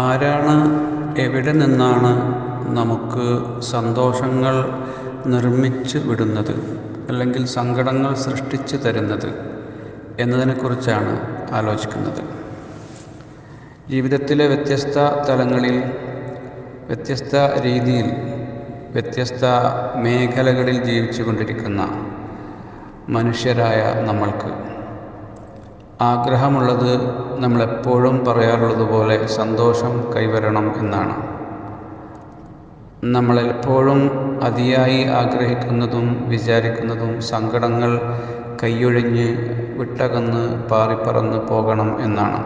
ആരാണ്? എവിടെ നിന്നാണ് നമുക്ക് സന്തോഷങ്ങൾ നിർമ്മിച്ച് വിടുന്നത്? അല്ലെങ്കിൽ സങ്കടങ്ങൾ സൃഷ്ടിച്ച് തരുന്നത്? എന്നതിനെക്കുറിച്ചാണ് ആലോചിക്കുന്നത്. ജീവിതത്തിലെ വ്യത്യസ്ത തലങ്ങളിൽ വ്യത്യസ്ത രീതിയിൽ വ്യത്യസ്ത മേഖലകളിൽ ജീവിച്ചു കൊണ്ടിരിക്കുന്ന മനുഷ്യരായ നമ്മൾക്ക് ആഗ്രഹമുള്ളത് നമ്മളെപ്പോഴും പറയാറുള്ളത് പോലെ സന്തോഷം കൈവരണം എന്നാണ്. നമ്മളെപ്പോഴും അതിയായി ആഗ്രഹിക്കുന്നതും വിചാരിക്കുന്നതും സങ്കടങ്ങൾ കൈയൊഴിഞ്ഞ് വിട്ടകന്ന് പാറിപ്പറന്ന് പോകണം എന്നാണ്.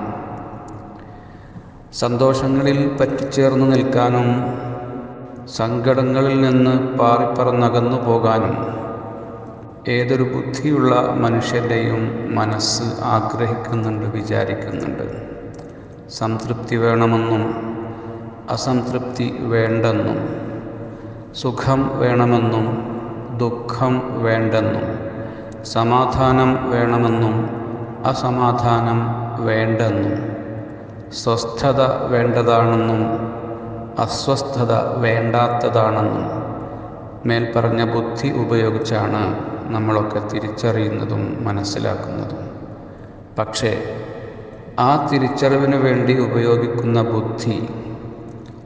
സന്തോഷങ്ങളിൽ പറ്റിച്ചേർന്ന് നിൽക്കാനും സങ്കടങ്ങളിൽ നിന്ന് പാറിപ്പറന്നകന്നു പോകാനും ഏതൊരു ബുദ്ധിയുള്ള മനുഷ്യന്റെയും മനസ്സ് ആഗ്രഹിക്കുന്നുണ്ട് വിചാരിക്കുന്നുണ്ട്. സംതൃപ്തി വേണമെന്നും അസംതൃപ്തി വേണ്ടെന്നും സുഖം വേണമെന്നും ദുഃഖം വേണ്ടെന്നും സമാധാനം വേണമെന്നും അസമാധാനം വേണ്ടെന്നും സ്വസ്ഥത വേണ്ടതാണെന്നും അസ്വസ്ഥത വേണ്ടാത്തതാണെന്നും മേൽപ്പറഞ്ഞ ബുദ്ധി ഉപയോഗിച്ചാണ് നമ്മളൊക്കെ തിരിച്ചറിയുന്നതും മനസ്സിലാക്കുന്നതും. പക്ഷേ ആ തിരിച്ചറിവിന് വേണ്ടി ഉപയോഗിക്കുന്ന ബുദ്ധി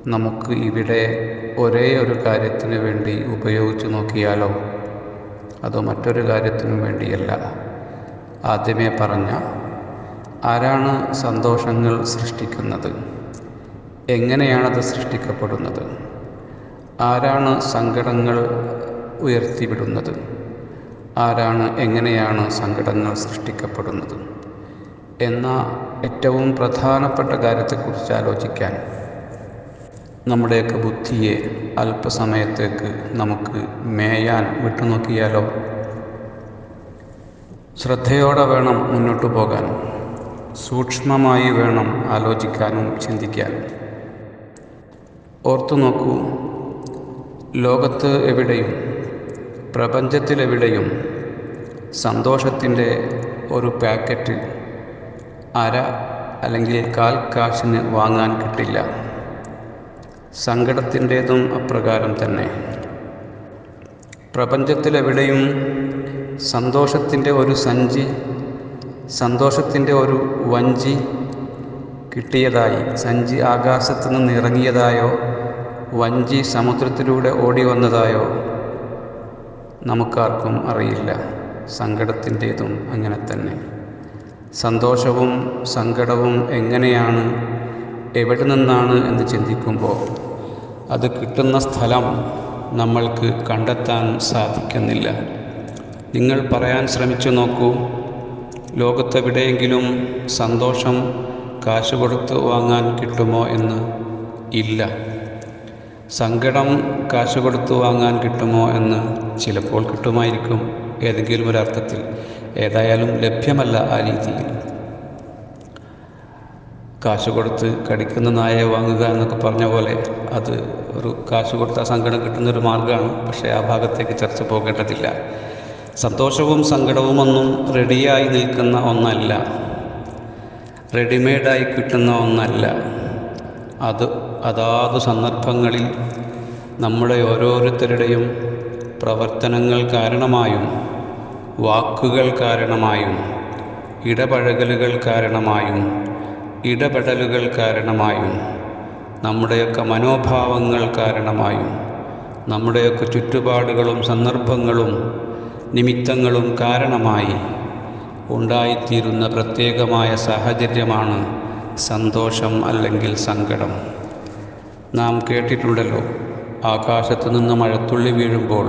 നമുക്ക് ഇവിടെ ഒരേ ഒരു കാര്യത്തിന് വേണ്ടി ഉപയോഗിച്ച് നോക്കിയാലോ? അതോ മറ്റൊരു കാര്യത്തിനും വേണ്ടിയല്ല. ആദ്യമേ പറഞ്ഞ ആരാണ് സന്തോഷങ്ങൾ സൃഷ്ടിക്കുന്നത്? എങ്ങനെയാണത് സൃഷ്ടിക്കപ്പെടുന്നത്? ആരാണ് സങ്കടങ്ങൾ ഉയർത്തിവിടുന്നത്? ആരാണ് എങ്ങനെയാണ് സങ്കടങ്ങൾ സൃഷ്ടിക്കപ്പെടുന്നത്? എന്ന ഏറ്റവും പ്രധാനപ്പെട്ട കാര്യത്തെക്കുറിച്ച് ആലോചിക്കാൻ നമ്മുടെയൊക്കെ ബുദ്ധിയെ അല്പസമയത്തേക്ക് നമുക്ക് മേയാൻ വിട്ടുനോക്കിയാലോ? ശ്രദ്ധയോടെ വേണം മുന്നോട്ടു പോകാൻ. സൂക്ഷ്മമായി വേണം ആലോചിക്കാനും ചിന്തിക്കാനും ഓർത്തു നോക്കൂ ലോകത്ത് എവിടെയും പ്രപഞ്ചത്തിലെവിടെയും സന്തോഷത്തിന്റെ ഒരു പാക്കറ്റ് അര അല്ലെങ്കിൽ കാൽ കാശിന് വാങ്ങാൻ കിട്ടില്ല. സങ്കടത്തിന്റേതും അപ്രകാരം തന്നെ. പ്രപഞ്ചത്തിലെവിടെയും സന്തോഷത്തിന്റെ ഒരു സഞ്ചി സന്തോഷത്തിന്റെ ഒരു വഞ്ചി കിട്ടിയതായി സഞ്ചി ആകാശത്തു നിന്ന് ഇറങ്ങിയതായോ വഞ്ചി സമുദ്രത്തിലൂടെ ഓടി വന്നതായോ നമുക്കാർക്കും അറിയില്ല. സങ്കടത്തിന്റേതും അങ്ങനെ തന്നെ. സന്തോഷവും സങ്കടവും എങ്ങനെയാണ്? എവിടെ നിന്നാണ് എന്ന് ചിന്തിക്കുമ്പോൾ അത് കിട്ടുന്ന സ്ഥലം നമ്മൾക്ക് കണ്ടെത്താൻ സാധിക്കുന്നില്ല. നിങ്ങൾ പറയാൻ ശ്രമിച്ചു നോക്കൂ. ലോകത്തെവിടെയെങ്കിലും സന്തോഷം കാശ് കൊടുത്ത് വാങ്ങാൻ കിട്ടുമോ എന്ന് ഇല്ല. സങ്കടം കാശ് കൊടുത്ത് വാങ്ങാൻ കിട്ടുമോ എന്ന് ചിലപ്പോൾ കിട്ടുമായിരിക്കും. ഏതെങ്കിലും ഒരർത്ഥത്തിൽ ഏതായാലും ലഭ്യമല്ല ആ രീതിയിൽ കാശ് കൊടുത്ത് കടിക്കുന്ന നായയെ വാങ്ങുക എന്നൊക്കെ പറഞ്ഞ പോലെ അത് ഒരു കാശ് കൊടുത്ത സങ്കടം കിട്ടുന്നൊരു മാർഗമാണ്. പക്ഷേ ആ ഭാഗത്തേക്ക് ചർച്ച പോകേണ്ടതില്ല. സന്തോഷവും സങ്കടവും ഒന്നും റെഡിയായി നിൽക്കുന്ന ഒന്നല്ല. റെഡിമെയ്ഡായി കിട്ടുന്ന ഒന്നല്ല. അത് അതാത് സന്ദർഭങ്ങളിൽ നമ്മുടെ ഓരോരുത്തരുടെയും പ്രവർത്തനങ്ങൾ കാരണമായും വാക്കുകൾ കാരണമായും ഇടപഴകലുകൾ കാരണമായും ഇടപെടലുകൾ കാരണമായും നമ്മുടെയൊക്കെ മനോഭാവങ്ങൾ കാരണമായും നമ്മുടെയൊക്കെ ചുറ്റുപാടുകളും സന്ദർഭങ്ങളും നിമിത്തങ്ങളും കാരണമായി ഉണ്ടായിത്തീരുന്ന പ്രത്യേകമായ സാഹചര്യമാണ് സന്തോഷം അല്ലെങ്കിൽ സങ്കടം. നാം കേട്ടിട്ടുണ്ടല്ലോ ആകാശത്തു നിന്ന് മഴത്തുള്ളി വീഴുമ്പോൾ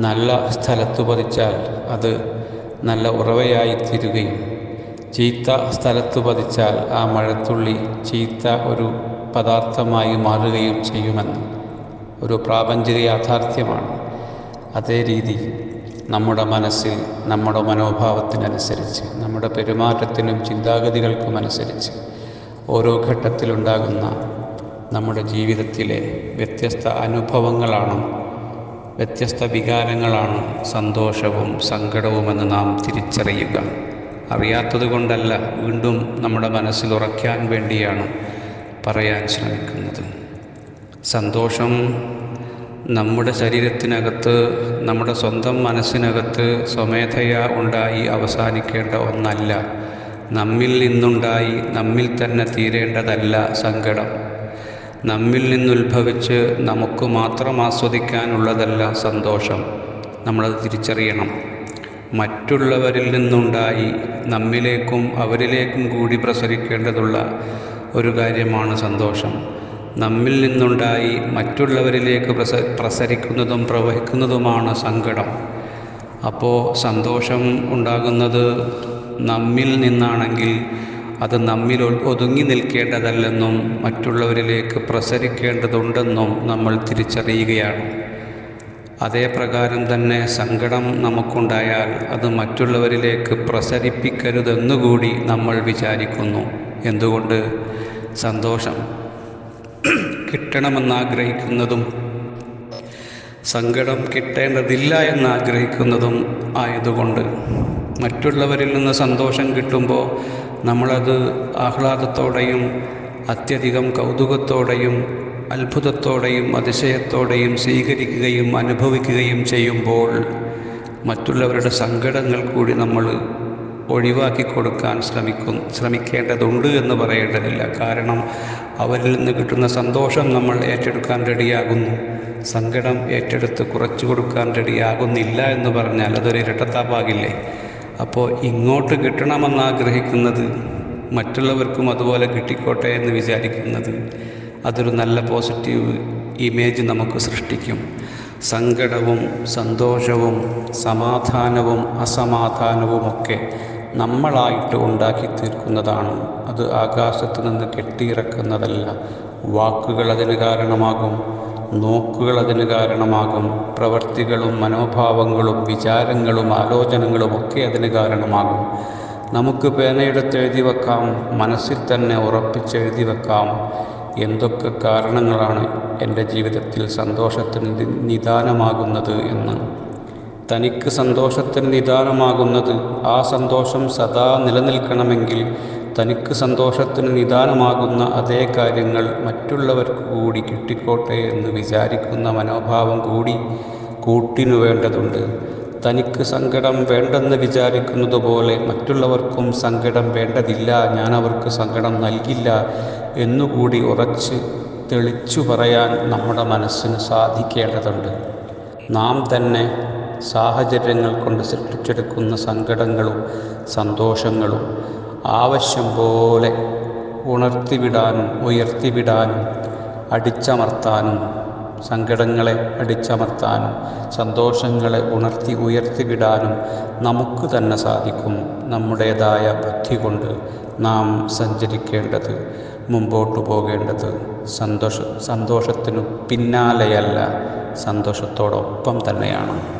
നല്ല സ്ഥലത്തു പതിച്ചാൽ അത് നല്ല ഉറവയായി ഉറവയായിത്തീരുകയും ചീത്ത സ്ഥലത്തു പതിച്ചാൽ ആ മഴത്തുള്ളി ചീത്ത ഒരു പദാർത്ഥമായി മാറുകയും ചെയ്യുമെന്ന് ഒരു പ്രാപഞ്ചിക യാഥാർത്ഥ്യമാണ്. അതേ രീതി നമ്മുടെ മനസ്സിൽ നമ്മുടെ മനോഭാവത്തിനനുസരിച്ച് നമ്മുടെ പെരുമാറ്റത്തിനും ചിന്താഗതികൾക്കും അനുസരിച്ച് ഓരോ ഘട്ടത്തിലുണ്ടാകുന്ന നമ്മുടെ ജീവിതത്തിലെ വ്യത്യസ്ത അനുഭവങ്ങളാണ് വ്യത്യസ്ത വികാരങ്ങളാണ് സന്തോഷവും സങ്കടവുമെന്ന് നാം തിരിച്ചറിയുക. അറിയാത്തത് കൊണ്ടല്ല വീണ്ടും നമ്മുടെ മനസ്സിൽ ഉറയ്ക്കാൻ വേണ്ടിയാണ് പറയാൻ ശ്രമിക്കുന്നത്. സന്തോഷം നമ്മുടെ ശരീരത്തിനകത്ത് നമ്മുടെ സ്വന്തം മനസ്സിനകത്ത് സ്വമേധയാ ഉണ്ടായി അവസാനിക്കേണ്ട ഒന്നല്ല. നമ്മിൽ നിന്നുണ്ടായി നമ്മിൽ തന്നെ തീരേണ്ടതല്ല സങ്കടം. നമ്മിൽ നിന്നുത്ഭവിച്ച് നമുക്ക് മാത്രം ആസ്വദിക്കാനുള്ളതല്ല സന്തോഷം. നമ്മളത് തിരിച്ചറിയണം. മറ്റുള്ളവരിൽ നിന്നുണ്ടായി നമ്മിലേക്കും അവരിലേക്കും കൂടി പ്രസരിക്കേണ്ടതുള്ള ഒരു കാര്യമാണ് സന്തോഷം. നമ്മിൽ നിന്നുണ്ടായി മറ്റുള്ളവരിലേക്ക് പ്രസ പ്രസരിക്കുന്നതും പ്രവഹിക്കുന്നതുമാണ് സങ്കടം. അപ്പോൾ സന്തോഷം ഉണ്ടാകുന്നത് നമ്മിൽ നിന്നാണെങ്കിൽ അത് നമ്മിൽ ഒതുങ്ങി നിൽക്കേണ്ടതല്ലെന്നും മറ്റുള്ളവരിലേക്ക് പ്രസരിക്കേണ്ടതുണ്ടെന്നും നമ്മൾ തിരിച്ചറിയുകയാണ്. അതേ പ്രകാരം തന്നെ സങ്കടം നമുക്കുണ്ടായാൽ അത് മറ്റുള്ളവരിലേക്ക് പ്രസരിപ്പിക്കരുതെന്നുകൂടി നമ്മൾ വിചാരിക്കുന്നു. എന്തുകൊണ്ട്? സന്തോഷം. കിട്ടണമെന്നാഗ്രഹിക്കുന്നതും സങ്കടം കിട്ടേണ്ടതില്ല എന്നാഗ്രഹിക്കുന്നതും ആയതുകൊണ്ട്. മറ്റുള്ളവരിൽ നിന്ന് സന്തോഷം കിട്ടുമ്പോൾ നമ്മളത് ആഹ്ലാദത്തോടെയും അത്യധികം കൗതുകത്തോടെയും അത്ഭുതത്തോടെയും അതിശയത്തോടെയും സ്വീകരിക്കുകയും അനുഭവിക്കുകയും ചെയ്യുമ്പോൾ മറ്റുള്ളവരുടെ സങ്കടങ്ങൾ കൂടി നമ്മൾ ഒഴിവാക്കി കൊടുക്കാൻ ശ്രമിക്കും ശ്രമിക്കേണ്ടതുണ്ട് എന്ന് പറയേണ്ടതില്ല. കാരണം അവരിൽ നിന്ന് കിട്ടുന്ന സന്തോഷം നമ്മൾ ഏറ്റെടുക്കാൻ റെഡിയാകുന്നു. സങ്കടം ഏറ്റെടുത്ത് കുറച്ചു കൊടുക്കാൻ റെഡിയാകുന്നില്ല എന്ന് പറഞ്ഞാൽ അതൊരു ഇരട്ടത്താപ്പാകില്ലേ? അപ്പോൾ ഇങ്ങോട്ട് കിട്ടണമെന്ന് ആഗ്രഹിക്കുന്നത് മറ്റുള്ളവർക്കും അതുപോലെ കിട്ടിക്കോട്ടെ എന്ന് വിചാരിക്കുന്നത് അതൊരു നല്ല പോസിറ്റീവ് ഇമേജ് നമുക്ക് സൃഷ്ടിക്കും. സങ്കടവും സന്തോഷവും സമാധാനവും അസമാധാനവുമൊക്കെ നമ്മളായിട്ട് ഉണ്ടാക്കി തീർക്കുന്നതാണ് അത് ആകാശത്ത് നിന്ന് കെട്ടിയിറക്കുന്നതല്ല. വാക്കുകൾ അതിന് കാരണമാകും നോക്കുകൾ അതിന് കാരണമാകും പ്രവൃത്തികളും മനോഭാവങ്ങളും വിചാരങ്ങളും ആലോചനകളും ഒക്കെ അതിന് കാരണമാകും. നമുക്ക് പേനയെടുത്ത് എഴുതി വെക്കാം മനസ്സിൽ തന്നെ ഉറപ്പിച്ചെഴുതി വെക്കാം. എന്തൊക്കെ കാരണങ്ങളാണ് എന്റെ ജീവിതത്തിൽ സന്തോഷത്തിന് നിദാനമാകുന്നത് എന്ന്. തനിക്ക് സന്തോഷത്തിന് നിദാനമാകുന്നത് ആ സന്തോഷം സദാ നിലനിൽക്കണമെങ്കിൽ തനിക്ക് സന്തോഷത്തിന് നിദാനമാകുന്ന അതേ കാര്യങ്ങൾ മറ്റുള്ളവർക്ക് കൂടി കിട്ടിക്കോട്ടെ എന്ന് വിചാരിക്കുന്ന മനോഭാവം കൂടി കൂട്ടിനു വേണ്ടതുണ്ട്. തനിക്ക് സങ്കടം വേണ്ടെന്ന് വിചാരിക്കുന്നത് പോലെ മറ്റുള്ളവർക്കും സങ്കടം വേണ്ടതില്ല ഞാൻ അവർക്ക് സങ്കടം നൽകില്ല എന്നുകൂടി ഉറച്ച് തെളിച്ചു പറയാൻ നമ്മുടെ മനസ്സിന് സാധിക്കേണ്ടതുണ്ട്. നാം തന്നെ സാഹചര്യങ്ങൾ കൊണ്ട് സൃഷ്ടിച്ചെടുക്കുന്ന സങ്കടങ്ങളും സന്തോഷങ്ങളും ആവശ്യം പോലെ ഉണർത്തിവിടാനും ഉയർത്തിവിടാനും അടിച്ചമർത്താനും സങ്കടങ്ങളെ അടിച്ചമർത്താനും സന്തോഷങ്ങളെ ഉണർത്തി ഉയർത്തിവിടാനും നമുക്ക് തന്നെ സാധിക്കും നമ്മുടേതായ ബുദ്ധി കൊണ്ട് നാം സഞ്ചരിക്കേണ്ടത് മുമ്പോട്ട് പോകേണ്ടത് സന്തോഷ സന്തോഷത്തിനു പിന്നാലെയല്ല സന്തോഷത്തോടൊപ്പം തന്നെയാണ്.